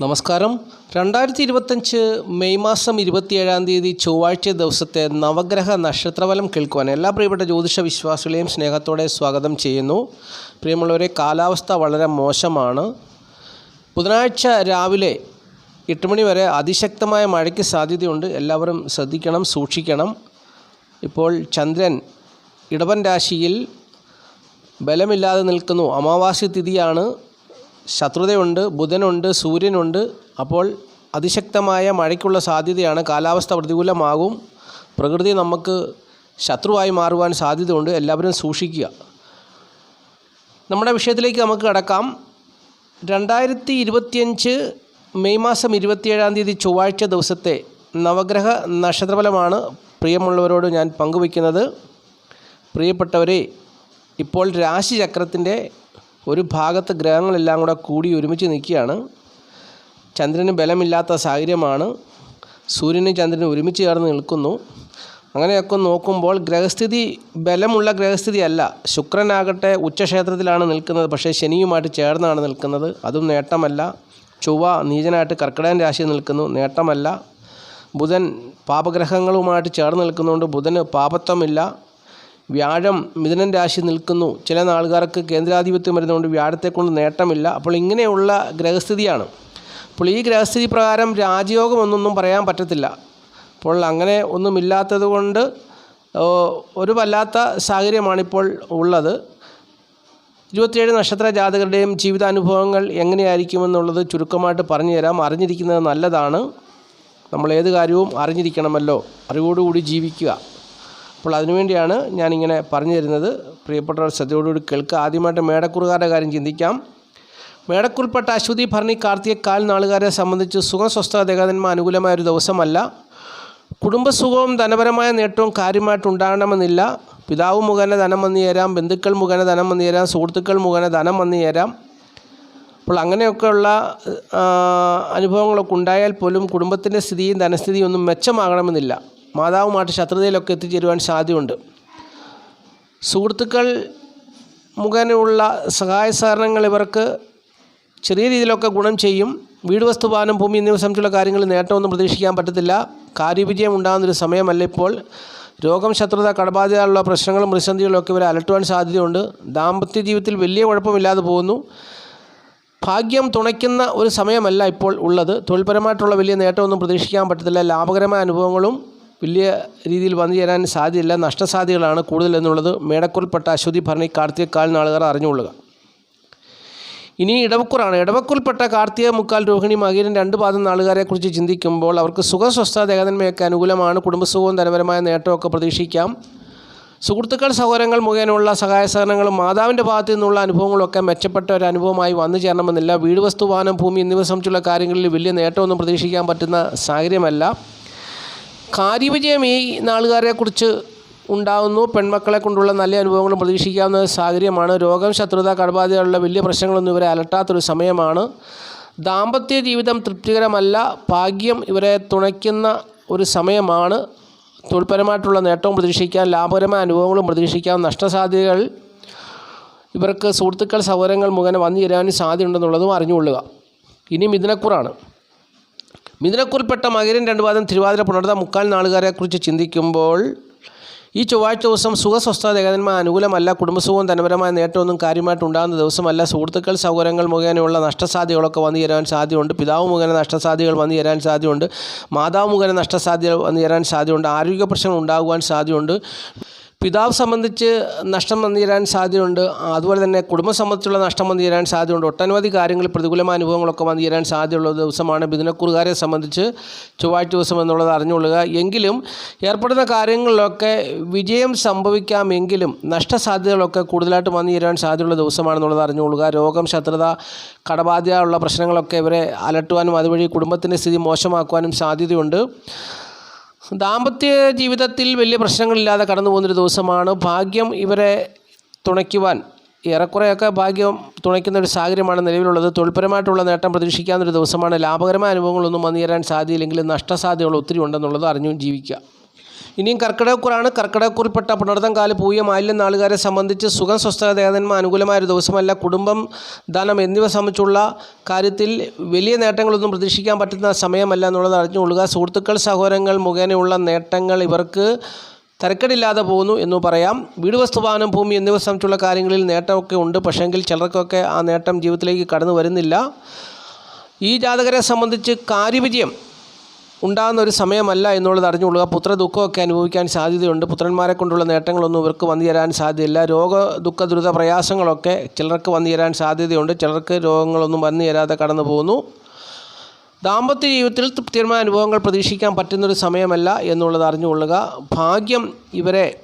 നമസ്കാരം. രണ്ടായിരത്തി ഇരുപത്തഞ്ച് മെയ് മാസം ഇരുപത്തിയേഴാം തീയതി ചൊവ്വാഴ്ച ദിവസത്തെ നവഗ്രഹ നക്ഷത്രഫലം കേൾക്കുവാൻ എല്ലാ പ്രിയപ്പെട്ട ജ്യോതിഷ വിശ്വാസികളെയും സ്നേഹത്തോടെ സ്വാഗതം ചെയ്യുന്നു. പ്രിയമുള്ളവരെ കാലാവസ്ഥ വളരെ മോശമാണ്. ബുധനാഴ്ച രാവിലെ എട്ട് മണി വരെ അതിശക്തമായ മഴയ്ക്ക് സാധ്യതയുണ്ട്. എല്ലാവരും ശ്രദ്ധിക്കണം സൂക്ഷിക്കണം. ഇപ്പോൾ ചന്ദ്രൻ ഇടവൻ രാശിയിൽ ബലമില്ലാതെ നിൽക്കുന്നു. അമാവാസി തിഥിയാണ്. ശത്രുതയുണ്ട് ബുധനുണ്ട് സൂര്യനുണ്ട്. അപ്പോൾ അതിശക്തമായ മഴയ്ക്കുള്ള സാധ്യതയാണ്. കാലാവസ്ഥ പ്രതികൂലമാകും. പ്രകൃതി നമുക്ക് ശത്രുവായി മാറുവാൻ സാധ്യതയുണ്ട്. എല്ലാവരും സൂക്ഷിക്കുക. നമ്മുടെ വിഷയത്തിലേക്ക് നമുക്ക് കടക്കാം. രണ്ടായിരത്തി ഇരുപത്തിയഞ്ച് മെയ് മാസം ഇരുപത്തിയേഴാം തീയതി ചൊവ്വാഴ്ച ദിവസത്തെ നവഗ്രഹ നക്ഷത്രഫലമാണ് പ്രിയമുള്ളവരോട് ഞാൻ പങ്കുവയ്ക്കുന്നത്. പ്രിയപ്പെട്ടവരെ ഇപ്പോൾ രാശിചക്രത്തിന്റെ ഒരു ഭാഗത്ത് ഗ്രഹങ്ങളെല്ലാം കൂടെ കൂടി ഒരുമിച്ച് നിൽക്കുകയാണ്. ചന്ദ്രന് ബലമില്ലാത്ത സാഹചര്യമാണ്. സൂര്യനും ചന്ദ്രനും ഒരുമിച്ച് ചേർന്ന് നിൽക്കുന്നു. അങ്ങനെയൊക്കെ നോക്കുമ്പോൾ ഗ്രഹസ്ഥിതി ബലമുള്ള ഗ്രഹസ്ഥിതി അല്ല ശുക്രനാകട്ടെ ഉച്ചക്ഷേത്രത്തിലാണ് നിൽക്കുന്നത്. പക്ഷേ ശനിയുമായിട്ട് ചേർന്നാണ് നിൽക്കുന്നത്. അതും നേട്ടമല്ല. ചൊവ്വ നീചനായിട്ട് കർക്കിടകൻ രാശിയിൽ നിൽക്കുന്നു. നേട്ടമല്ല. ബുധൻ പാപഗ്രഹങ്ങളുമായിട്ട് ചേർന്ന് നിൽക്കുന്നതുകൊണ്ട് ബുധന് പാപത്വമില്ല. വ്യാഴം മിഥുനൻ രാശി നിൽക്കുന്നു. ചില ആൾക്കാർക്ക് കേന്ദ്രാധിപത്യം വരുന്നതുകൊണ്ട് വ്യാഴത്തെക്കൊണ്ട് നേട്ടമില്ല. അപ്പോൾ ഇങ്ങനെയുള്ള ഗ്രഹസ്ഥിതിയാണ്. അപ്പോൾ ഈ ഗ്രഹസ്ഥിതി പ്രകാരം രാജയോഗം എന്നൊന്നും പറയാൻ പറ്റത്തില്ല. അപ്പോൾ അങ്ങനെ ഒന്നുമില്ലാത്തത് കൊണ്ട് ഒരു വല്ലാത്ത സാഹചര്യമാണിപ്പോൾ ഉള്ളത്. ഇരുപത്തിയേഴ് നക്ഷത്ര ജാതകരുടെയും ജീവിതാനുഭവങ്ങൾ എങ്ങനെയായിരിക്കുമെന്നുള്ളത് ചുരുക്കമായിട്ട് പറഞ്ഞു തരാം. അറിഞ്ഞിരിക്കുന്നത് നല്ലതാണ്. നമ്മൾ ഏത് കാര്യവും അറിഞ്ഞിരിക്കണമല്ലോ. അറിവോടുകൂടി ജീവിക്കുക. അപ്പോൾ അതിനുവേണ്ടിയാണ് ഞാനിങ്ങനെ പറഞ്ഞു തരുന്നത്. പ്രിയപ്പെട്ടവർ ശ്രദ്ധയോടുകൂടി കേൾക്കുക. ആദ്യമായിട്ട് മേടക്കുറുകാരുടെ കാര്യം ചിന്തിക്കാം. മേടക്കുൾപ്പെട്ട അശ്വതി ഭരണി കാർത്തിക കാൽ നാളുകാരെ സംബന്ധിച്ച് സുഖം സ്വസ്ഥത ദേഹതന്മ അനുകൂലമായ ഒരു ദിവസമല്ല. കുടുംബസുഖവും ധനപരമായ നേട്ടവും കാര്യമായിട്ടുണ്ടാകണമെന്നില്ല പിതാവ് മുഖേന ധനം വന്നു ചേരാം. ബന്ധുക്കൾ മുഖേന ധനം വന്നു ചേരാം. സുഹൃത്തുക്കൾ മുഖേന ധനം വന്നു ചേരാം. അപ്പോൾ അങ്ങനെയൊക്കെയുള്ള അനുഭവങ്ങളൊക്കെ ഉണ്ടായാൽ പോലും കുടുംബത്തിന്റെ സ്ഥിതിയും ധനസ്ഥിതിയും ഒന്നും മെച്ചമാകണമെന്നില്ല. മാതാവുമായിട്ട് ശത്രുതയിലൊക്കെ എത്തിച്ചേരുവാൻ സാധ്യതയുണ്ട്. സുഹൃത്തുക്കൾ മുഖേനയുള്ള സഹായ സഹകരണങ്ങൾ ഇവർക്ക് ചെറിയ രീതിയിലൊക്കെ ഗുണം ചെയ്യും. വീട് വസ്തുപാനം ഭൂമി എന്നിവ സംബന്ധിച്ചുള്ള കാര്യങ്ങളിൽ നേട്ടമൊന്നും പ്രതീക്ഷിക്കാൻ പറ്റത്തില്ല. കാര്യവിജയം ഉണ്ടാകുന്നൊരു സമയമല്ല ഇപ്പോൾ. രോഗം ശത്രുത കടബാധ്യതയുള്ള പ്രശ്നങ്ങളും പ്രതിസന്ധികളും ഒക്കെ ഇവരെ അലട്ടുവാൻ സാധ്യതയുണ്ട്. ദാമ്പത്യ ജീവിതത്തിൽ വലിയ കുഴപ്പമില്ലാതെ പോകുന്നു. ഭാഗ്യം തുണയ്ക്കുന്ന ഒരു സമയമല്ല ഇപ്പോൾ ഉള്ളത്. തൊഴിൽപരമായിട്ടുള്ള വലിയ നേട്ടമൊന്നും പ്രതീക്ഷിക്കാൻ പറ്റത്തില്ല. ലാഭകരമായ അനുഭവങ്ങളും വലിയ രീതിയിൽ വന്നു ചേരാൻ സാധ്യതയില്ല. നഷ്ടസാധ്യതകളാണ് കൂടുതലെന്നുള്ളത് മേടക്കുറിൽപ്പെട്ട അശ്വതി ഭരണി കാർത്തിക കാൽ നാളുകാർ അറിഞ്ഞുകൊള്ളുക. ഇനി ഇടവക്കുറാണ്. ഇടവക്കുറിൽപ്പെട്ട കാർത്തിക മുക്കാൽ രോഹിണി മകീരൻ രണ്ട് പാദം നാളുകാരെക്കുറിച്ച് ചിന്തിക്കുമ്പോൾ അവർക്ക് സുഖസ്വസ്ഥ ദേഹതന്മയൊക്കെ അനുകൂലമാണ്. കുടുംബസുഖവും ധനപരമായ നേട്ടമൊക്കെ പ്രതീക്ഷിക്കാം. സുഹൃത്തുക്കൾ സഹോദരങ്ങൾ മുഖേനയുള്ള സഹായ സഹകരണങ്ങളും മാതാവിന്റെ ഭാഗത്തു നിന്നുള്ള അനുഭവങ്ങളൊക്കെ മെച്ചപ്പെട്ട ഒരു അനുഭവമായി വന്നു ചേരണമെന്നില്ല. വീട് വസ്തു വാഹനം ഭൂമി എന്നിവ സംബന്ധിച്ചുള്ള കാര്യങ്ങളിൽ വലിയ നേട്ടമൊന്നും പ്രതീക്ഷിക്കാൻ പറ്റുന്ന സാഹചര്യമല്ല. കാര്യവിജയം ഈ നാളുകാരെക്കുറിച്ച് ഉണ്ടാകുന്നു പെൺമക്കളെ കൊണ്ടുള്ള നല്ല അനുഭവങ്ങളും പ്രതീക്ഷിക്കാവുന്ന സാഹചര്യമാണ്. രോഗം ശത്രുത കടബാധയുള്ള വലിയ പ്രശ്നങ്ങളൊന്നും ഇവരെ അലട്ടാത്തൊരു സമയമാണ്. ദാമ്പത്യ ജീവിതം തൃപ്തികരമല്ല. ഭാഗ്യം ഇവരെ തുണയ്ക്കുന്ന ഒരു സമയമാണ്. തൊഴിൽപരമായിട്ടുള്ള നേട്ടവും പ്രതീക്ഷിക്കാം. ലാഭകരമായ അനുഭവങ്ങളും പ്രതീക്ഷിക്കാം. നഷ്ടസാധ്യതകൾ ഇവർക്ക് സുഹൃത്തുക്കൾ സൗകര്യങ്ങൾ മുഖേന വന്നു ചേരാനും സാധ്യതയുണ്ടെന്നുള്ളതും അറിഞ്ഞുകൊള്ളുക. ഇനി മിഥുനക്കുറാണ്. മിഥുനക്കുറിൽപ്പെട്ട മകരൻ രണ്ടുപാദം തിരുവാതിര പുണർത്ത മുക്കാൽ നാളുകാരെക്കുറിച്ച് ചിന്തിക്കുമ്പോൾ ഈ ചൊവ്വാഴ്ച ദിവസം സുഖസ്വസ്ഥ ദേഹന്മാർ അനുകൂലമല്ല. കുടുംബസുഖവും ധനപരമായ നേട്ടമൊന്നും കാര്യമായിട്ട് ഉണ്ടാകുന്ന ദിവസമല്ല. സുഹൃത്തുക്കൾ സൗകര്യങ്ങൾ മുഖേനയുള്ള നഷ്ടസാധ്യതകളൊക്കെ വന്നു ചേരാൻ സാധ്യതയുണ്ട്. പിതാവ് മുഖേന നഷ്ടസാധ്യതകൾ വന്നു ചേരാൻ സാധ്യതയുണ്ട്. മാതാവ് മുഖേന നഷ്ടസാധ്യതകൾ വന്നു ചേരാൻ സാധ്യതയുണ്ട്. ആരോഗ്യ പ്രശ്നങ്ങൾ ഉണ്ടാകുവാൻ സാധ്യതയുണ്ട്. പിതാവ് സംബന്ധിച്ച് നഷ്ടം വന്നു ചേരാൻ സാധ്യതയുണ്ട്. അതുപോലെ തന്നെ കുടുംബം സംബന്ധിച്ചുള്ള നഷ്ടം വന്നു ചേരാൻ സാധ്യതയുണ്ട്. ഒട്ടനവധി കാര്യങ്ങൾ പ്രതികൂലമായ അനുഭവങ്ങളൊക്കെ വന്നു ചേരാൻ സാധ്യതയുള്ള ദിവസമാണ് ബിദിനക്കുറുകാരെ സംബന്ധിച്ച് ചൊവ്വാഴ്ച ദിവസം എന്നുള്ളത് അറിഞ്ഞുകൊള്ളുക. എങ്കിലും ഏർപ്പെടുന്ന കാര്യങ്ങളിലൊക്കെ വിജയം സംഭവിക്കാമെങ്കിലും നഷ്ടസാധ്യതകളൊക്കെ കൂടുതലായിട്ട് വന്നു ചേരാൻ സാധ്യതയുള്ള ദിവസമാണെന്നുള്ളത് അറിഞ്ഞുകൊള്ളുക. രോഗം ശത്രുത കടബാധ്യതയുള്ള പ്രശ്നങ്ങളൊക്കെ ഇവരെ അലട്ടുവാനും അതുവഴി കുടുംബത്തിന്റെ സ്ഥിതി മോശമാക്കുവാനും സാധ്യതയുണ്ട്. ദാമ്പത്യ ജീവിതത്തിൽ വലിയ പ്രശ്നങ്ങളില്ലാതെ കടന്നു പോകുന്നൊരു ദിവസമാണ്. ഭാഗ്യം ഇവരെ തുണയ്ക്കുവാൻ ഏറെക്കുറെയൊക്കെ ഭാഗ്യം തുണയ്ക്കുന്ന ഒരു സാഹചര്യമാണ് നിലവിലുള്ളത്. തൊഴിൽപരമായിട്ടുള്ള നേട്ടം പ്രതീക്ഷിക്കാവുന്നൊരു ദിവസമാണ്. ലാഭകരമായ അനുഭവങ്ങളൊന്നും വന്നു ചേരാൻ സാധ്യതയില്ലെങ്കിലും നഷ്ടസാധ്യതകൾ ഒത്തിരി ഉണ്ടെന്നുള്ളത് അറിഞ്ഞും ജീവിക്കുക. ഇനിയും കർക്കിടകക്കുറാണ്. കർക്കിടകക്കുറിൽപ്പെട്ട പുണർതം കാൽ പൂയ മാലിന്യം നാളുകാരെ സംബന്ധിച്ച് സുഖം സ്വസ്ഥത ദേവതന്മ അനുകൂലമായ ഒരു ദിവസമല്ല. കുടുംബം ധനം എന്നിവ സംബന്ധിച്ചുള്ള കാര്യത്തിൽ വലിയ നേട്ടങ്ങളൊന്നും പ്രതീക്ഷിക്കാൻ പറ്റുന്ന സമയമല്ല എന്നുള്ളത് അറിഞ്ഞുകൊള്ളുക. സുഹൃത്തുക്കൾ സഹോദരങ്ങൾ മുഖേനയുള്ള നേട്ടങ്ങൾ ഇവർക്ക് തരക്കേടില്ലാതെ പോകുന്നു എന്ന് പറയാം. വീട് വസ്തുവാനം ഭൂമി എന്നിവ സംബന്ധിച്ചുള്ള കാര്യങ്ങളിൽ നേട്ടമൊക്കെ ഉണ്ട്. പക്ഷേങ്കിൽ ചിലർക്കൊക്കെ ആ നേട്ടം ജീവിതത്തിലേക്ക് കടന്നു വരുന്നില്ല. ഈ ജാതകരെ സംബന്ധിച്ച് കാര്യവിജയം ഉണ്ടാകുന്ന ഒരു സമയമല്ല എന്നുള്ളത് അറിഞ്ഞുകൊള്ളുക. പുത്ര ദുഃഖമൊക്കെ അനുഭവിക്കാൻ സാധ്യതയുണ്ട്. പുത്രന്മാരെ കൊണ്ടുള്ള നേട്ടങ്ങളൊന്നും ഇവർക്ക് വന്നു തരാൻ സാധ്യതയില്ല. രോഗ ദുഃഖ ദുരിത പ്രയാസങ്ങളൊക്കെ ചിലർക്ക് വന്നു തരാൻ സാധ്യതയുണ്ട്. ചിലർക്ക് രോഗങ്ങളൊന്നും വന്നു തരാതെ കടന്നു പോകുന്നു. ദാമ്പത്യ ജീവിതത്തിൽ തൃപ്തികരമായ അനുഭവങ്ങൾ പ്രതീക്ഷിക്കാൻ പറ്റുന്നൊരു സമയമല്ല എന്നുള്ളത് അറിഞ്ഞുകൊള്ളുക. ഭാഗ്യം ഇവരെ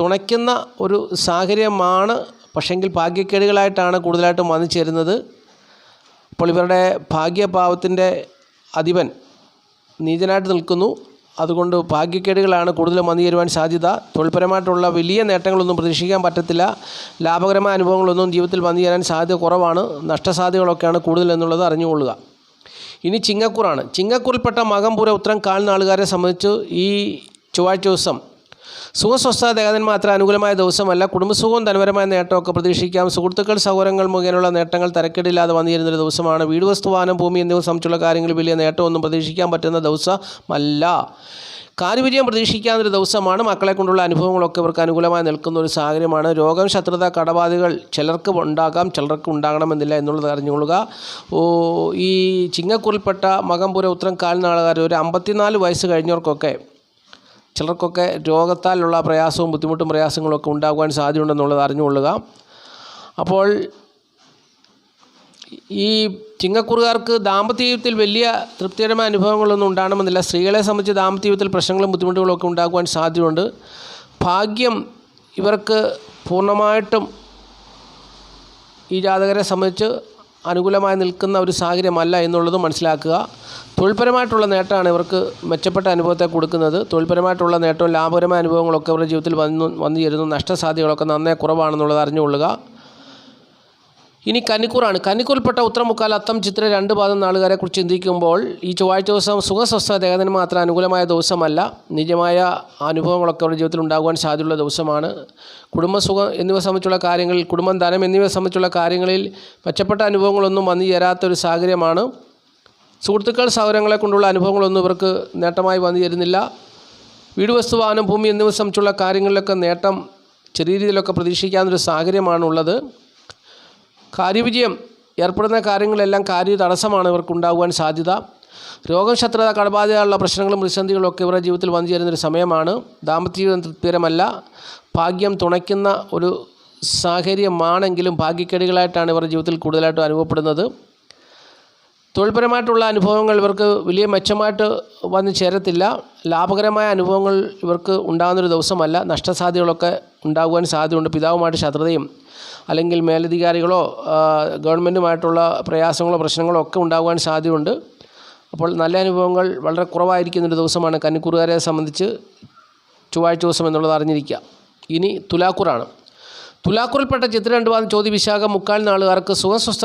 തുണയ്ക്കുന്ന ഒരു സാഹചര്യമാണ്. പക്ഷെങ്കിൽ ഭാഗ്യക്കേടുകളായിട്ടാണ് കൂടുതലായിട്ടും വന്നു ചേരുന്നത്. അപ്പോൾ ഇവരുടെ ഭാഗ്യഭാവത്തിന്റെ അധിപൻ നീചനായിട്ട് നിൽക്കുന്നു. അതുകൊണ്ട് ഭാഗ്യക്കേടുകളാണ് കൂടുതലും വന്നു ചേരുവാൻ സാധ്യത. തൊഴിൽപരമായിട്ടുള്ള വലിയ നേട്ടങ്ങളൊന്നും പ്രതീക്ഷിക്കാൻ പറ്റത്തില്ല. ലാഭകരമായ അനുഭവങ്ങളൊന്നും ജീവിതത്തിൽ വന്നു സാധ്യത കുറവാണ്. നഷ്ടസാധ്യതകളൊക്കെയാണ് കൂടുതൽ എന്നുള്ളത് അറിഞ്ഞുകൊള്ളുക. ഇനി ചിങ്ങക്കൂറാണ്. ചിങ്ങക്കൂറിൽപ്പെട്ട മകംപുര ഉത്തരം കാൽനാളുകാരെ സംബന്ധിച്ച് ഈ ചൊവ്വാഴ്ച ദിവസം സുഖസ്വസ്ഥ ദേഹത്തിന് മാത്രം അനുകൂലമായ ദിവസമല്ല കുടുംബസുഖവും ധനപരമായ നേട്ടമൊക്കെ പ്രതീക്ഷിക്കാം. സുഹൃത്തുക്കൾ സൗകര്യങ്ങൾ മുഖേനയുള്ള നേട്ടങ്ങൾ തിരക്കേടില്ലാതെ വന്നിരുന്നൊരു ദിവസമാണ്. വീട് വസ്തുവാനം ഭൂമി എന്നിവ സംബന്ധിച്ചുള്ള കാര്യങ്ങളിൽ വലിയ നേട്ടമൊന്നും പ്രതീക്ഷിക്കാൻ പറ്റുന്ന ദിവസമല്ല. കാര്യവിജയം പ്രതീക്ഷിക്കാവുന്നൊരു ദിവസമാണ്. മക്കളെ കൊണ്ടുള്ള അനുഭവങ്ങളൊക്കെ ഇവർക്ക് അനുകൂലമായി നിൽക്കുന്ന ഒരു സാഹചര്യമാണ്. രോഗം ശത്രുത കടബാധകൾ ചിലർക്ക് ഉണ്ടാകാം ചിലർക്ക് ഉണ്ടാകണമെന്നില്ല എന്നുള്ളത് അറിഞ്ഞുകൊള്ളുക. ഈ ചിങ്ങക്കുറിൽപ്പെട്ട മകംപുര ഉത്തരം കാൽനാളുകാർ ഒരു അമ്പത്തിനാല് വയസ്സ് കഴിഞ്ഞവർക്കൊക്കെ ചിലർക്കൊക്കെ രോഗത്താലുള്ള പ്രയാസവും ബുദ്ധിമുട്ടും പ്രയാസങ്ങളൊക്കെ ഉണ്ടാകുവാൻ സാധ്യതയുണ്ടെന്നുള്ളത് അറിഞ്ഞുകൊള്ളുക. അപ്പോൾ ഈ ചിങ്ങക്കുറുകാർക്ക് ദാമ്പത്യ ജീവിതത്തിൽ വലിയ തൃപ്തികരമായ അനുഭവങ്ങളൊന്നും ഉണ്ടാകണമെന്നില്ല. സ്ത്രീകളെ സംബന്ധിച്ച് ദാമ്പത്യ ജീവിതത്തിൽ പ്രശ്നങ്ങളും ബുദ്ധിമുട്ടുകളും ഒക്കെ ഉണ്ടാകുവാൻ സാധ്യതയുണ്ട്. ഭാഗ്യം ഇവർക്ക് പൂർണമായിട്ടും ഈ ജാതകരെ സംബന്ധിച്ച് അനുകൂലമായി നിൽക്കുന്ന ഒരു സാഹചര്യമല്ല എന്നുള്ളത് മനസ്സിലാക്കുക. തൊഴിൽപരമായിട്ടുള്ള നേട്ടമാണ് ഇവർക്ക് മെച്ചപ്പെട്ട അനുഭവത്തെ കൊടുക്കുന്നത്. തൊഴിൽപരമായിട്ടുള്ള നേട്ടവും ലാഭകരമായ അനുഭവങ്ങളൊക്കെ ഇവരുടെ ജീവിതത്തിൽ വന്നു വന്നു ചേരുന്നു. നഷ്ടസാധ്യതകളൊക്കെ നന്നേ കുറവാണെന്നുള്ളത് അറിഞ്ഞുകൊള്ളുക. ഇനി കന്നിക്കൂറാണ് കന്നിക്കൂറിൽപ്പെട്ട ഉത്തരമുക്കാൽ അത്തം ചിത്ര രണ്ട് പാദം നാളുകാരെക്കുറിച്ച് ചിന്തിക്കുമ്പോൾ ഈ ചൊവ്വാഴ്ച ദിവസം സുഖസ്വസ്ഥ ദേഹത്തിന് മാത്രം അനുകൂലമായ ദിവസമല്ല. നിജമായ അനുഭവങ്ങളൊക്കെ അവരുടെ ജീവിതത്തിൽ ഉണ്ടാകുവാൻ സാധ്യതയുള്ള ദിവസമാണ്. കുടുംബസുഖം എന്നിവ സംബന്ധിച്ചുള്ള കാര്യങ്ങളിൽ കുടുംബം ധനം എന്നിവ സംബന്ധിച്ചുള്ള കാര്യങ്ങളിൽ മെച്ചപ്പെട്ട അനുഭവങ്ങളൊന്നും വന്നു ചേരാത്തൊരു സാഹചര്യമാണ്. സുഹൃത്തുക്കൾ സൗകര്യങ്ങളെ കൊണ്ടുള്ള അനുഭവങ്ങളൊന്നും ഇവർക്ക് നേട്ടമായി വന്നു ചേരുന്നില്ല. വീട് വസ്തു വാഹനം ഭൂമി എന്നിവ സംബന്ധിച്ചുള്ള കാര്യങ്ങളിലൊക്കെ നേട്ടം ചെറിയ രീതിയിലൊക്കെ പ്രതീക്ഷിക്കാവുന്നൊരു സാഹചര്യമാണുള്ളത്. കാര്യവിജയം ഏർപ്പെടുന്ന കാര്യങ്ങളെല്ലാം കാര്യ തടസ്സമാണ് ഇവർക്ക് ഉണ്ടാകുവാൻ സാധ്യത. രോഗം ശത്രുത കടബാധയുള്ള പ്രശ്നങ്ങളും പ്രതിസന്ധികളും ഒക്കെ ഇവരുടെ ജീവിതത്തിൽ വന്നു ചേരുന്നൊരു സമയമാണ്. ദാമ്പത്യ ജീവിതം തൃപ്തികരമല്ല. ഭാഗ്യം തുണയ്ക്കുന്ന ഒരു സാഹചര്യമാണെങ്കിലും ഭാഗ്യക്കേടുകളായിട്ടാണ് ഇവരുടെ ജീവിതത്തിൽ കൂടുതലായിട്ടും അനുഭവപ്പെടുന്നത്. തൊഴിൽപരമായിട്ടുള്ള അനുഭവങ്ങൾ ഇവർക്ക് വലിയ മെച്ചമായിട്ട് വന്നു ചേരത്തില്ല. ലാഭകരമായ അനുഭവങ്ങൾ ഇവർക്ക് ഉണ്ടാകുന്നൊരു ദിവസമല്ല. നഷ്ടസാധ്യതകളൊക്കെ ഉണ്ടാകുവാൻ സാധ്യതയുണ്ട്. പിതാവുമായിട്ട് ശത്രുതയും അല്ലെങ്കിൽ മേലധികാരികളോ ഗവൺമെന്റുമായിട്ടുള്ള പ്രയാസങ്ങളോ പ്രശ്നങ്ങളോ ഒക്കെ ഉണ്ടാകുവാൻ സാധ്യതയുണ്ട്. അപ്പോൾ നല്ല അനുഭവങ്ങൾ വളരെ കുറവായിരിക്കുന്നൊരു ദിവസമാണ് കന്നിക്കൂറുകാരെ സംബന്ധിച്ച് ചൊവ്വാഴ്ച ദിവസം എന്നുള്ളത് അറിഞ്ഞിരിക്കുക. ഇനി തുലാക്കൂറാണ്. തുലാക്കൂറിൽപ്പെട്ട ചിത്ര രണ്ട് പാദം ചോദ്യ വിശാഖ മുക്കാൽ നാളുകാർക്ക് സുഖസ്വസ്ഥ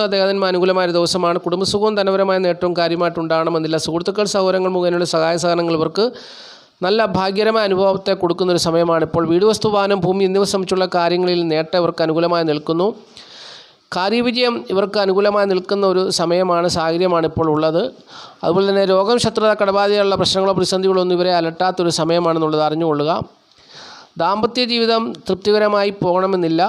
അനുകൂലമായ ദിവസമാണ്. കുടുംബസുഖവും ധനപരമായ നേട്ടവും കാര്യമായിട്ട് ഉണ്ടാകണമെന്നില്ല. സുഹൃത്തുക്കൾ സൗകര്യങ്ങൾ മുഖേനയുള്ള സഹായ സഹകരണങ്ങൾ ഇവർക്ക് നല്ല ഭാഗ്യകരമായ അനുഭവത്തെ കൊടുക്കുന്ന ഒരു സമയമാണ്. ഇപ്പോൾ വീട് വസ്തു വാഹനം ഭൂമി എന്നിവ സംബന്ധിച്ചുള്ള കാര്യങ്ങളിൽ നേട്ടം ഇവർക്ക് അനുകൂലമായി നിൽക്കുന്നു. കാര്യവിജയം ഇവർക്ക് അനുകൂലമായി നിൽക്കുന്ന ഒരു സമയമാണ് സാഹചര്യമാണ് ഇപ്പോൾ ഉള്ളത്. അതുപോലെ തന്നെ രോഗം ശത്രുത കടബാധയുള്ള പ്രശ്നങ്ങളോ പ്രതിസന്ധികളോ ഒന്നും ഇവരെ അലട്ടാത്തൊരു സമയമാണെന്നുള്ളത് അറിഞ്ഞുകൊള്ളുക. ദാമ്പത്യ ജീവിതം തൃപ്തികരമായി പോകണമെന്നില്ല.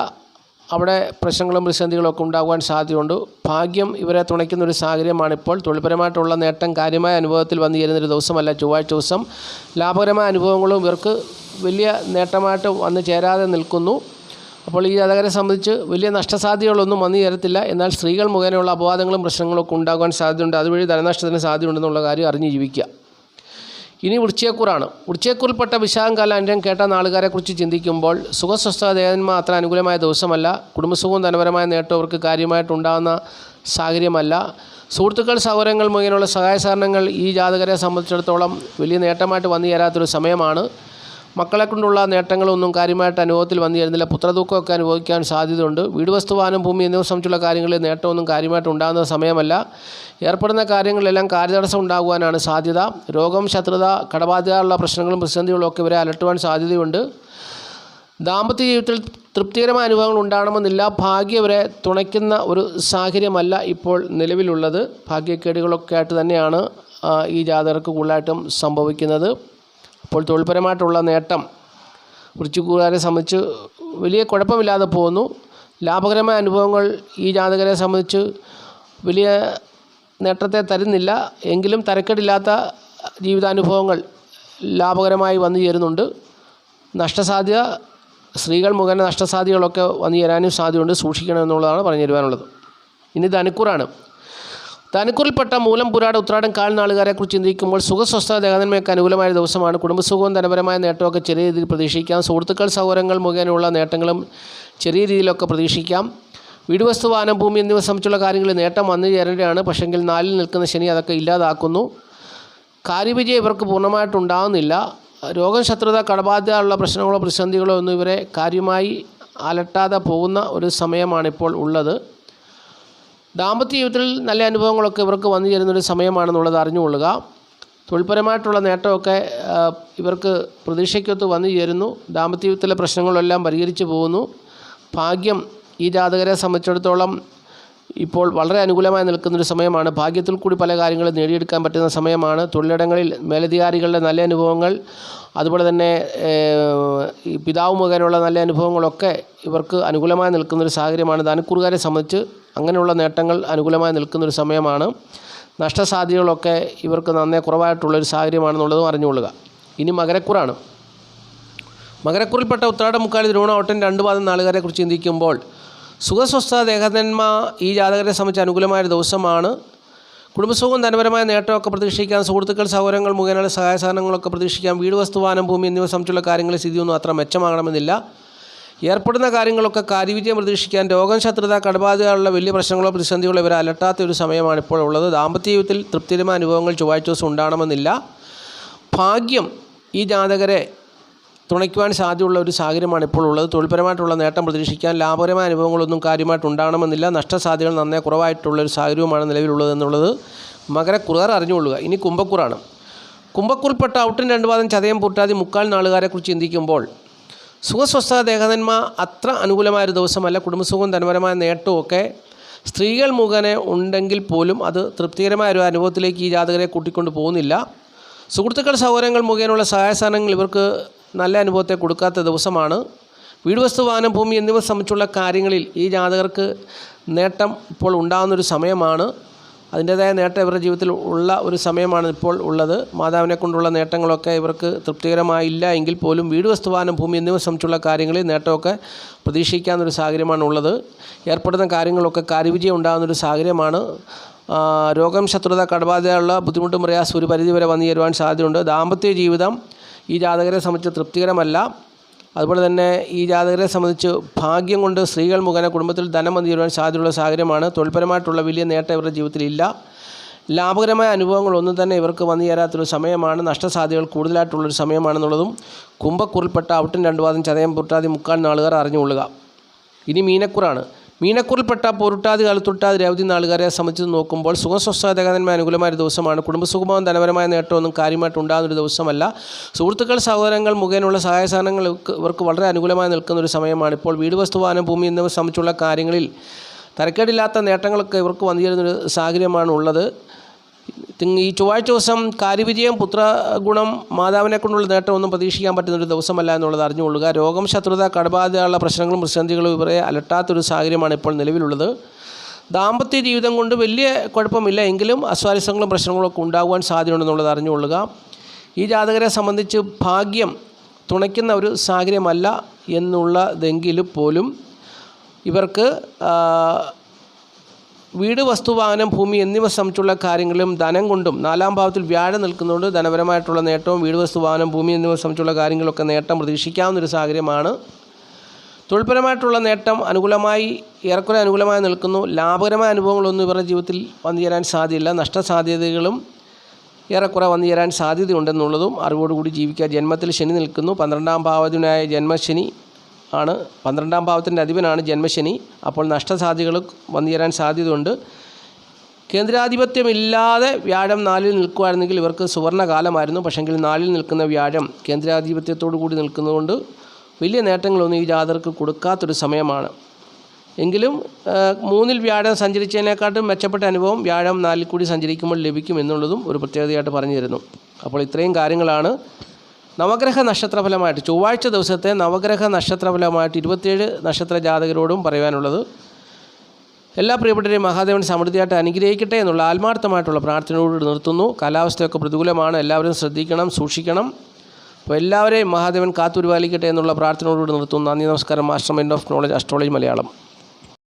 അവിടെ പ്രശ്നങ്ങളും പ്രതിസന്ധികളും ഒക്കെ ഉണ്ടാകുവാൻ സാധ്യതയുണ്ട്. ഭാഗ്യം ഇവരെ തുണയ്ക്കുന്ന ഒരു സാഹചര്യമാണ് ഇപ്പോൾ തൊഴിൽപരമായിട്ടുള്ള നേട്ടം കാര്യമായ അനുഭവത്തിൽ വന്നു ചേരുന്നൊരു ദിവസമല്ല ചൊവ്വാഴ്ച ദിവസം. ലാഭകരമായ അനുഭവങ്ങളും ഇവർക്ക് വലിയ നേട്ടമായിട്ട് വന്നു ചേരാതെ നിൽക്കുന്നു. അപ്പോൾ ഈ ജാതകരെ സംബന്ധിച്ച് വലിയ നഷ്ടസാധ്യതകളൊന്നും വന്നു ചേരത്തില്ല. എന്നാൽ സ്ത്രീകൾ മുഖേനയുള്ള അപവാദങ്ങളും പ്രശ്നങ്ങളൊക്കെ ഉണ്ടാകാൻ സാധ്യതയുണ്ട്. അതുവഴി ധനനഷ്ടത്തിന് സാധ്യതയുണ്ടെന്നുള്ള കാര്യം അറിഞ്ഞ് ജീവിക്കുക. ഇനി ഉൾച്ചേക്കൂറാണ് ഉൾച്ചേക്കൂറിൽപ്പെട്ട വിശാഖം കാലാന്ത്യം കേട്ട നാളുകാരെക്കുറിച്ച് ചിന്തിക്കുമ്പോൾ സുഖസ്വസ്ഥ ദേവന്മാർ അത്ര അനുകൂലമായ ദിവസമല്ല. കുടുംബസുഖവും ധനപരമായ നേട്ടവും അവർക്ക് കാര്യമായിട്ടുണ്ടാകുന്ന സാഹചര്യമല്ല. സുഹൃത്തുക്കൾ സൗകര്യങ്ങൾ മുഖേനയുള്ള സഹായ സഹകരണങ്ങൾ ഈ ജാതകരെ സംബന്ധിച്ചിടത്തോളം വലിയ നേട്ടമായിട്ട് വന്നു ചേരാത്തൊരു സമയമാണ്. മക്കളെ കൊണ്ടുള്ള നേട്ടങ്ങളൊന്നും കാര്യമായിട്ട് അനുഭവത്തിൽ വന്നു ചേരുന്നില്ല പുത്രദുഃഖമൊക്കെ അനുഭവിക്കാൻ സാധ്യതയുണ്ട്. വീട് വസ്തുവാനും ഭൂമി എന്നിവ സംബന്ധിച്ചുള്ള കാര്യങ്ങളിൽ നേട്ടമൊന്നും കാര്യമായിട്ട് ഉണ്ടാകുന്ന സമയമല്ല. ഏർപ്പെടുന്ന കാര്യങ്ങളിലെല്ലാം കാര്യതടസ്സം ഉണ്ടാകുവാനാണ് സാധ്യത. രോഗം ശത്രുത കടബാധ്യതയുള്ള പ്രശ്നങ്ങളും പ്രതിസന്ധികളും ഒക്കെ ഇവരെ അലട്ടുവാൻ സാധ്യതയുണ്ട്. ദാമ്പത്യ ജീവിതത്തിൽ തൃപ്തികരമായ അനുഭവങ്ങൾ ഉണ്ടാകണമെന്നില്ല. ഭാഗ്യവരെ തുണയ്ക്കുന്ന ഒരു സാഹചര്യമല്ല ഇപ്പോൾ നിലവിലുള്ളത്. ഭാഗ്യക്കേടുകളൊക്കെ ആയിട്ട് തന്നെയാണ് ഈ ജാതകർക്ക് കൂടുതലായിട്ടും സംഭവിക്കുന്നത്. അപ്പോൾ തൊഴിൽപരമായിട്ടുള്ള നേട്ടം വൃശ്ചികക്കാരെ സംബന്ധിച്ച് വലിയ കുഴപ്പമില്ലാതെ പോകുന്നു. ലാഭകരമായ അനുഭവങ്ങൾ ഈ ജാതകരെ സംബന്ധിച്ച് വലിയ നേട്ടത്തെ തരുന്നില്ല. എങ്കിലും തരക്കേടില്ലാത്ത ജീവിതാനുഭവങ്ങൾ ലാഭകരമായി വന്നു ചേരുന്നുണ്ട്. നഷ്ടസാധ്യത സ്ത്രീകൾ മുഖേന നഷ്ടസാധ്യതകളൊക്കെ വന്നു ചേരാനും സാധ്യതയുണ്ട്. സൂക്ഷിക്കണം എന്നുള്ളതാണ് പറഞ്ഞു തരുവാനുള്ളത്. ഇനി ധനുക്കൂറാണ്. ധനുക്കൂറിൽപ്പെട്ട മൂലം പുരാട ഉത്രാടം കാൽ നാളുകാരെക്കുറിച്ച് ചിന്തിക്കുമ്പോൾ സുഖസ്വസ്ഥ ദേഹനന്മയ്ക്ക് അനുകൂലമായ ദിവസമാണ്. കുടുംബസുഖവും ധനപരമായ നേട്ടമൊക്കെ ചെറിയ രീതിയിൽ പ്രതീക്ഷിക്കാം. സുഹൃത്തുക്കൾ സൗകര്യങ്ങൾ മുഖേനയുള്ള നേട്ടങ്ങളും ചെറിയ രീതിയിലൊക്കെ പ്രതീക്ഷിക്കാം. വീട് വസ്തു വാഹനം ഭൂമി എന്നിവ സംബന്ധിച്ചുള്ള കാര്യങ്ങളിൽ നേട്ടം വന്നു ചേരേണ്ടതാണ്. പക്ഷെങ്കിൽ നാലിൽ നിൽക്കുന്ന ശനി അതൊക്കെ ഇല്ലാതാക്കുന്നു. കാര്യവിജയം ഇവർക്ക് പൂർണമായിട്ടുണ്ടാകുന്നില്ല രോഗം ശത്രുത കടബാധ്യതയുള്ള പ്രശ്നങ്ങളോ പ്രതിസന്ധികളോ ഒന്നും ഇവരെ കാര്യമായി അലട്ടാതെ പോകുന്ന ഒരു സമയമാണിപ്പോൾ ഉള്ളത്. ദാമ്പത്യ ജീവിതത്തിൽ നല്ല അനുഭവങ്ങളൊക്കെ ഇവർക്ക് വന്നു ചേരുന്നൊരു സമയമാണെന്നുള്ളത് അറിഞ്ഞുകൊള്ളുക. തൊഴിൽപരമായിട്ടുള്ള നേട്ടമൊക്കെ ഇവർക്ക് പ്രതീക്ഷയ്ക്കൊത്ത് വന്നു ചേരുന്നു. ദാമ്പത്യ ജീവിതത്തിലെ പ്രശ്നങ്ങളെല്ലാം പരിഹരിച്ചു പോകുന്നു. ഭാഗ്യം ഈ ജാതകരെ സംബന്ധിച്ചിടത്തോളം ഇപ്പോൾ വളരെ അനുകൂലമായി നിൽക്കുന്നൊരു സമയമാണ്. ഭാഗ്യത്തിൽ കൂടി പല കാര്യങ്ങളും നേടിയെടുക്കാൻ പറ്റുന്ന സമയമാണ്. തൊഴിലിടങ്ങളിൽ മേലധികാരികളുടെ നല്ല അനുഭവങ്ങൾ അതുപോലെ തന്നെ പിതാവ് മുഖേനയുള്ള നല്ല അനുഭവങ്ങളൊക്കെ ഇവർക്ക് അനുകൂലമായി നിൽക്കുന്നൊരു സാഹചര്യമാണ്. ധനക്കുറുകാരെ സംബന്ധിച്ച് അങ്ങനെയുള്ള നേട്ടങ്ങൾ അനുകൂലമായി നിൽക്കുന്നൊരു സമയമാണ്. നഷ്ടസാധ്യതകളൊക്കെ ഇവർക്ക് നന്നേ കുറവായിട്ടുള്ളൊരു സാഹചര്യമാണെന്നുള്ളതും അറിഞ്ഞുകൊള്ളുക. ഇനി മകരക്കുറാണ്. മകരക്കുറിൽപ്പെട്ട ഉത്രാട മുക്കാലി ദ്രോണ ഓട്ടൻ രണ്ട് പാദം നാളുകാരെക്കുറിച്ച് ചിന്തിക്കുമ്പോൾ സുഖസ്വസ്ഥ ദേഹനന്മ ഈ ജാതകരെ സംബന്ധിച്ച് അനുകൂലമായ ദിവസമാണ്. കുടുംബസുഖവും ധനപരമായ നേട്ടമൊക്കെ പ്രതീക്ഷിക്കാം സുഹൃത്തുക്കൾ സൗകര്യങ്ങൾ മുഖേനയുള്ള സഹായ സാധനങ്ങളൊക്കെ പ്രതീക്ഷിക്കാം വീട് വസ്തുവാനം ഭൂമി എന്നിവ സംബന്ധിച്ചുള്ള കാര്യങ്ങളിൽ സ്ഥിതിയൊന്നും അത്ര മെച്ചമാകണമെന്നില്ല. ഏർപ്പെടുന്ന കാര്യങ്ങളൊക്കെ കാര്യവിജയം പ്രതീക്ഷിക്കാൻ രോഗം ശത്രുത കടബാധകളുള്ള വലിയ പ്രശ്നങ്ങളോ പ്രതിസന്ധികളോ ഇവരെ അലട്ടാത്ത ഒരു സമയമാണ് ഇപ്പോൾ ഉള്ളത്. ദാമ്പത്യ ജീവിതത്തിൽ തൃപ്തികരമായ അനുഭവങ്ങൾ ചൊവ്വാഴ്ച ദിവസം ഉണ്ടാകണമെന്നില്ല. ഭാഗ്യം ഈ ജാതകരെ തുണയ്ക്കുവാൻ സാധ്യതയുള്ള ഒരു സാഹചര്യമാണ് ഇപ്പോൾ ഉള്ളത്. തൊഴിൽപരമായിട്ടുള്ള നേട്ടം പ്രതീക്ഷിക്കാൻ ലാഭകരമായ അനുഭവങ്ങളൊന്നും കാര്യമായിട്ട് ഉണ്ടാകണമെന്നില്ല. നഷ്ടസാധ്യതകൾ നന്നേ കുറവായിട്ടുള്ള ഒരു സാഹചര്യവുമാണ് നിലവിലുള്ളത് എന്നുള്ളത് മകരക്കുറാർ അറിഞ്ഞുകൊള്ളുക. ഇനി കുംഭക്കുറാണ്. കുംഭക്കുറിൽപ്പെട്ട ഔട്ടും രണ്ടുപാദം ചതയം പൂട്ടാതി മുക്കാൽ നാളുകാരെക്കുറിച്ച് ചിന്തിക്കുമ്പോൾ സുഖസ്വസ്ഥ ദേഹതന്മ അത്ര അനുകൂലമായ ഒരു ദിവസമല്ല. കുടുംബസുഖവും ധനപരമായ നേട്ടവും ഒക്കെ സ്ത്രീകൾ മുഖേന ഉണ്ടെങ്കിൽ പോലും അത് തൃപ്തികരമായ ഒരു അനുഭവത്തിലേക്ക് ഈ ജാതകരെ കൂട്ടിക്കൊണ്ട് പോകുന്നില്ല. സുഹൃത്തുക്കൾ സൗകര്യങ്ങൾ മുഖേനയുള്ള സഹായ സാധനങ്ങൾ ഇവർക്ക് നല്ല അനുഭവത്തെ കൊടുക്കാത്ത ദിവസമാണ്. വീട് വസ്തു വാഹനം ഭൂമി എന്നിവ സംബന്ധിച്ചുള്ള കാര്യങ്ങളിൽ ഈ ജാതകർക്ക് നേട്ടം ഇപ്പോൾ ഉണ്ടാകുന്നൊരു സമയമാണ്. അതിന്റേതായ നേട്ടം ഇവരുടെ ജീവിതത്തിൽ ഉള്ള ഒരു സമയമാണ് ഇപ്പോൾ ഉള്ളത്. മാതാവിനെ കൊണ്ടുള്ള നേട്ടങ്ങളൊക്കെ ഇവർക്ക് തൃപ്തികരമായില്ല എങ്കിൽ പോലും വീട് വസ്തുവാനം ഭൂമി എന്നിവ സംബന്ധിച്ചുള്ള കാര്യങ്ങളിൽ നേട്ടമൊക്കെ പ്രതീക്ഷിക്കാവുന്നൊരു സാഹചര്യമാണ് ഉള്ളത്. ഏർപ്പെടുന്ന കാര്യങ്ങളൊക്കെ കാര്യവിജയം ഉണ്ടാകുന്നൊരു സാഹചര്യമാണ്. രോഗം ശത്രുത കടബാധയുള്ള ബുദ്ധിമുട്ടും പ്രയാസം ഒരു പരിധിവരെ വന്നു ചേരുവാൻ സാധ്യതയുണ്ട്. ദാമ്പത്യ ജീവിതം ഈ ജാതകരെ സംബന്ധിച്ച് തൃപ്തികരമല്ല. അതുപോലെ തന്നെ ഈ ജാതകരെ സംബന്ധിച്ച് ഭാഗ്യം കൊണ്ട് സ്ത്രീകൾ മുഖേന കുടുംബത്തിൽ ധനം വന്നു ചേരുവാൻ സാധ്യതയുള്ള സാഹചര്യമാണ്. തൊഴിൽപരമായിട്ടുള്ള വലിയ നേട്ടം ഇവരുടെ ജീവിതത്തിലില്ല. ലാഭകരമായ അനുഭവങ്ങളൊന്നും തന്നെ ഇവർക്ക് വന്നു ചേരാത്തൊരു സമയമാണ്. നഷ്ടസാധ്യതകൾ കൂടുതലായിട്ടുള്ളൊരു സമയമാണെന്നുള്ളതും കുംഭക്കുറിൽപ്പെട്ട ഔട്ടും രണ്ടുപാദം ചതയം പുട്ടാതി മുക്കാൽ നാളുകാർ അറിഞ്ഞുകൊള്ളുക. ഇനി മീനക്കുറാണ്. മീനക്കുറിൽപ്പെട്ട പൊരുട്ടാതി കാലത്തൊട്ടാതി രവതി നാളുകാരെ സംബന്ധിച്ച് നോക്കുമ്പോൾ സുഖസ്വസ്ഥതകന്മായ അനുകൂലമായ ദിവസമാണ്. കുടുംബസുഖമാവും ധനപരമായ നേട്ടമൊന്നും കാര്യമായിട്ട് ഉണ്ടാകുന്ന ഒരു ദിവസമല്ല. സുഹൃത്തുക്കൾ സഹോദരങ്ങൾ മുഖേനയുള്ള സഹായ സാധനങ്ങൾ ഇവർക്ക് വളരെ അനുകൂലമായി നിൽക്കുന്ന ഒരു സമയമാണ്. ഇപ്പോൾ വീട് വസ്തുവാനം ഭൂമി എന്നിവ സംബന്ധിച്ചുള്ള കാര്യങ്ങളിൽ തരക്കേടില്ലാത്ത നേട്ടങ്ങളൊക്കെ ഇവർക്ക് വന്നു ചേരുന്നൊരു സാഹചര്യമാണ് ഉള്ളത്. തിങ് ഈ ചൊവ്വാഴ്ച ദിവസം കാര്യവിജയം പുത്രഗുണം മാതാവിനെ കൊണ്ടുള്ള നേട്ടമൊന്നും പ്രതീക്ഷിക്കാൻ പറ്റുന്നൊരു ദിവസമല്ല എന്നുള്ളത് അറിഞ്ഞുകൊള്ളുക. രോഗം ശത്രുത കടബാധയുള്ള പ്രശ്നങ്ങളും പ്രതിസന്ധികളും ഇവരെ അലട്ടാത്തൊരു സാഹചര്യമാണ് ഇപ്പോൾ നിലവിലുള്ളത്. ദാമ്പത്യ ജീവിതം കൊണ്ട് വലിയ കുഴപ്പമില്ല എങ്കിലും അസ്വാരസ്യങ്ങളും പ്രശ്നങ്ങളും ഒക്കെ ഉണ്ടാകുവാൻ സാധ്യതയുണ്ടെന്നുള്ളത് അറിഞ്ഞുകൊള്ളുക. ഈ ജാതകരെ സംബന്ധിച്ച് ഭാഗ്യം തുണയ്ക്കുന്ന ഒരു സാഹചര്യമല്ല എന്നുള്ളതെങ്കിലും പോലും ഇവർക്ക് വീട് വസ്തുവാഹനം ഭൂമി എന്നിവ സംബന്ധിച്ചുള്ള കാര്യങ്ങളും ധനം കൊണ്ടും നാലാം ഭാവത്തിൽ വ്യാഴം നിൽക്കുന്നതുകൊണ്ട് ധനപരമായിട്ടുള്ള നേട്ടവും വീട് വസ്തുവാഹനം ഭൂമി എന്നിവ സംബന്ധിച്ചുള്ള കാര്യങ്ങളൊക്കെ നേട്ടം പ്രതീക്ഷിക്കാവുന്നൊരു സാഹചര്യമാണ്. തൊഴിൽപരമായിട്ടുള്ള നേട്ടം അനുകൂലമായി ഏറെക്കുറെ അനുകൂലമായി നിൽക്കുന്നു. ലാഭകരമായ അനുഭവങ്ങളൊന്നും ഇവരുടെ ജീവിതത്തിൽ വന്നു ചേരാൻ സാധ്യതയില്ല. നഷ്ടസാധ്യതകളും ഏറെക്കുറെ വന്നു ചേരാൻ സാധ്യതയുണ്ടെന്നുള്ളതും അറിവോടുകൂടി ജീവിക്കുക. ജന്മത്തിൽ ശനി നിൽക്കുന്നു. പന്ത്രണ്ടാം ഭാവത്തിനായ ജന്മശനി ആണ്. പന്ത്രണ്ടാം ഭാവത്തിന്റെ അധിപനാണ് ജന്മശനി. അപ്പോൾ നഷ്ടസാധ്യതകൾ വന്നു ചേരാൻ സാധ്യതയുണ്ട്. കേന്ദ്രാധിപത്യമില്ലാതെ വ്യാഴം നാലിൽ നിൽക്കുമായിരുന്നെങ്കിൽ ഇവർക്ക് സുവർണകാലമായിരുന്നു. പക്ഷെങ്കിൽ നാലിൽ നിൽക്കുന്ന വ്യാഴം കേന്ദ്രാധിപത്യത്തോടു കൂടി നിൽക്കുന്നതുകൊണ്ട് വലിയ നേട്ടങ്ങളൊന്നും ഈ ജാതർക്ക് കൊടുക്കാത്തൊരു സമയമാണ്. എങ്കിലും മൂന്നിൽ വ്യാഴം സഞ്ചരിച്ചതിനേക്കാട്ടും മെച്ചപ്പെട്ട അനുഭവം വ്യാഴം നാലിൽ കൂടി സഞ്ചരിക്കുമ്പോൾ ലഭിക്കും എന്നുള്ളതും ഒരു പ്രത്യേകതയായിട്ട് പറഞ്ഞു തരുന്നു. അപ്പോൾ ഇത്രയും കാര്യങ്ങളാണ് നവഗ്രഹ നക്ഷത്രഫലമായിട്ട് ചൊവ്വാഴ്ച ദിവസത്തെ നവഗ്രഹ നക്ഷത്രഫലമായിട്ട് ഇരുപത്തിയേഴ് നക്ഷത്ര ജാതകരോടും പറയാനുള്ളത് എല്ലാ പ്രിയപ്പെട്ടവരെയും മഹാദേവൻ സമൃദ്ധിയായിട്ട് അനുഗ്രഹിക്കട്ടെ എന്നുള്ള ആത്മാർത്ഥമായിട്ടുള്ള പ്രാർത്ഥനയോട് നിർത്തുന്നു. കാലാവസ്ഥയൊക്കെ പ്രതികൂലമാണ്. എല്ലാവരും ശ്രദ്ധിക്കണം സൂക്ഷിക്കണം. അപ്പോൾ എല്ലാവരെയും മഹാദേവൻ കാത്തുപരിപാലിക്കട്ടെ എന്നുള്ള പ്രാർത്ഥനയോട് നിർത്തുന്നു. നന്ദി നമസ്കാരം. Master mind of knowledge astrology Malayalam